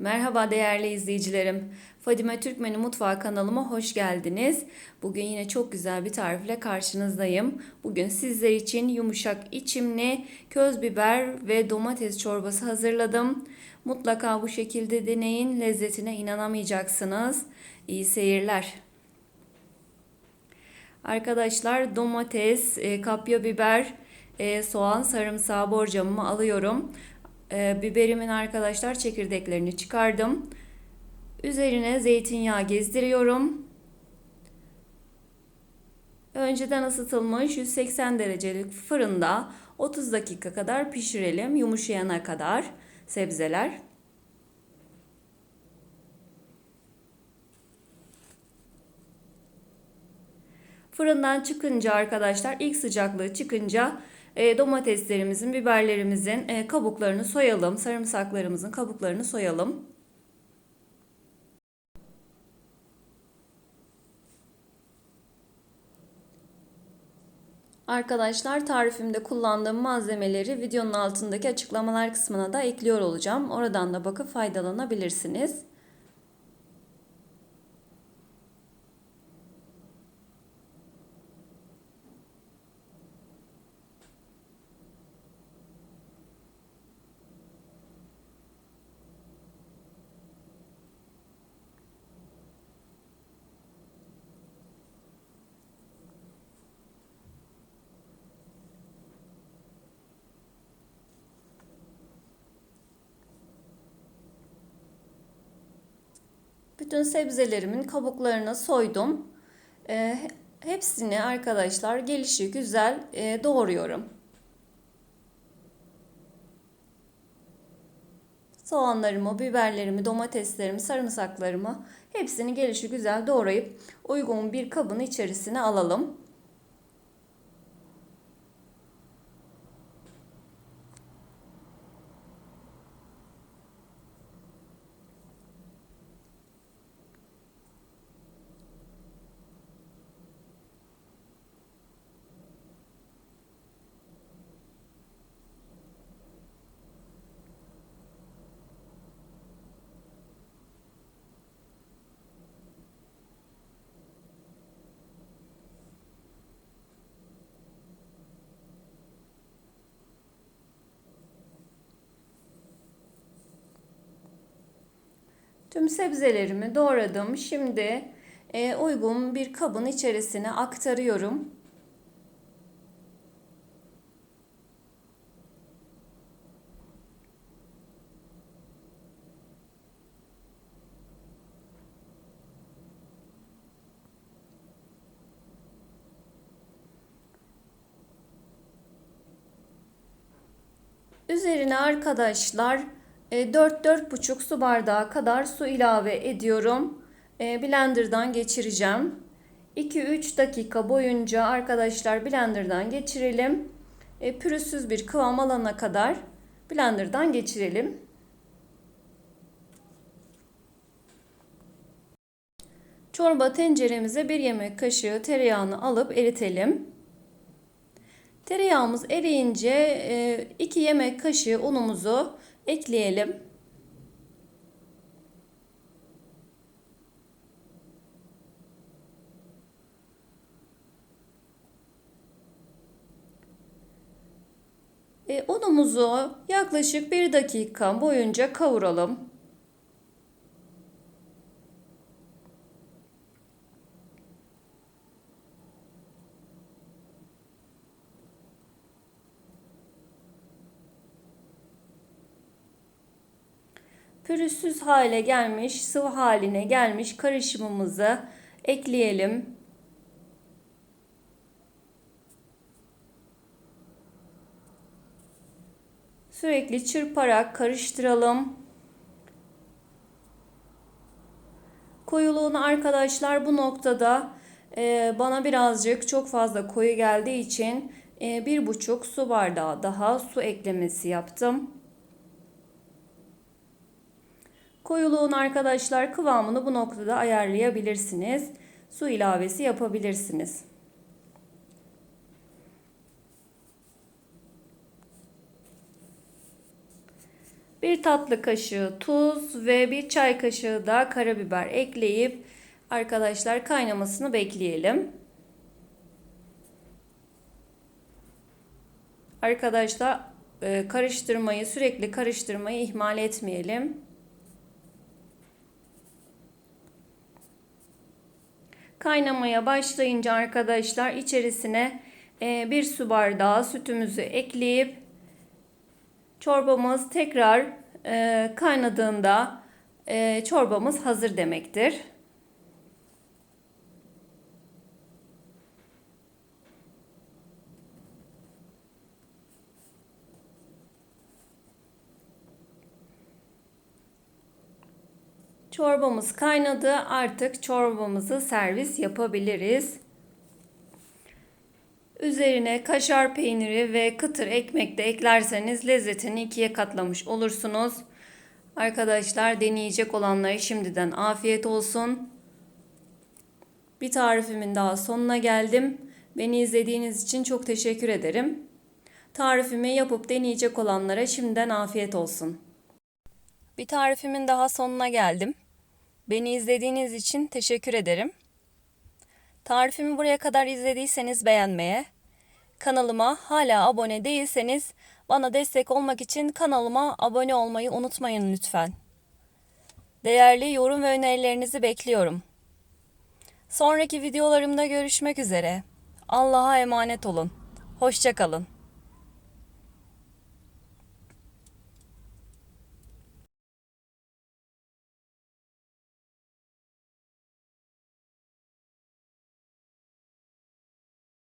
Merhaba değerli izleyicilerim. Fadime Türkmen'i Mutfağı kanalıma hoş geldiniz. Bugün yine çok güzel bir tarifle karşınızdayım. Bugün sizler için yumuşak içimli köz biber ve domates çorbası hazırladım. Mutlaka bu şekilde deneyin. Lezzetine inanamayacaksınız. İyi seyirler. Arkadaşlar domates, e, kapya biber, e, soğan, sarımsağı borcamımı alıyorum. E, biberimin arkadaşlar çekirdeklerini çıkardım. Üzerine zeytinyağı gezdiriyorum. Önceden ısıtılmış 180 derecelik fırında 30 dakika kadar pişirelim yumuşayana kadar sebzeler. Fırından çıkınca arkadaşlar ilk sıcaklığı çıkınca e, domateslerimizin, biberlerimizin e, kabuklarını soyalım. Sarımsaklarımızın kabuklarını soyalım. Arkadaşlar tarifimde kullandığım malzemeleri videonun altındaki açıklamalar kısmına da ekliyor olacağım. Oradan da bakıp faydalanabilirsiniz. Bütün sebzelerimin kabuklarını soydum. E, hepsini arkadaşlar gelişi güzel e, doğruyorum. Soğanlarımı, biberlerimi, domateslerimi, sarımsaklarımı hepsini gelişi güzel doğrayıp uygun bir kabın içerisine alalım. Tüm sebzelerimi doğradım. Şimdi e, uygun bir kabın içerisine aktarıyorum. Üzerine arkadaşlar 4-4,5 e, su bardağı kadar su ilave ediyorum. E, blenderdan geçireceğim. 2-3 dakika boyunca arkadaşlar blenderdan geçirelim. E, pürüzsüz bir kıvam alana kadar blenderdan geçirelim. Çorba tenceremize bir yemek kaşığı tereyağını alıp eritelim. Tereyağımız eriyince 2 yemek kaşığı unumuzu ekleyelim. E, unumuzu yaklaşık bir dakika boyunca kavuralım. Pürüzsüz hale gelmiş, sıvı haline gelmiş karışımımızı ekleyelim. Sürekli çırparak karıştıralım. Koyuluğunu arkadaşlar bu noktada e, bana birazcık çok fazla koyu geldiği için e, bir buçuk su bardağı daha su eklemesi yaptım. Koyuluğun arkadaşlar kıvamını bu noktada ayarlayabilirsiniz. Su ilavesi yapabilirsiniz. Bir tatlı kaşığı tuz ve bir çay kaşığı da karabiber ekleyip arkadaşlar kaynamasını bekleyelim. Arkadaşlar e, karıştırmayı sürekli karıştırmayı ihmal etmeyelim. Kaynamaya başlayınca arkadaşlar içerisine e, bir su bardağı sütümüzü ekleyip çorbamız tekrar e, kaynadığında e, çorbamız hazır demektir. Çorbamız kaynadı. Artık çorbamızı servis yapabiliriz. Üzerine kaşar peyniri ve kıtır ekmek de eklerseniz lezzetini ikiye katlamış olursunuz. Arkadaşlar deneyecek olanlara şimdiden afiyet olsun. Bir tarifimin daha sonuna geldim. Beni izlediğiniz için çok teşekkür ederim. Tarifimi yapıp deneyecek olanlara şimdiden afiyet olsun. Bir tarifimin daha sonuna geldim. Beni izlediğiniz için teşekkür ederim. Tarifimi buraya kadar izlediyseniz beğenmeye, kanalıma hala abone değilseniz bana destek olmak için kanalıma abone olmayı unutmayın lütfen. Değerli yorum ve önerilerinizi bekliyorum. Sonraki videolarımda görüşmek üzere. Allah'a emanet olun. Hoşçakalın.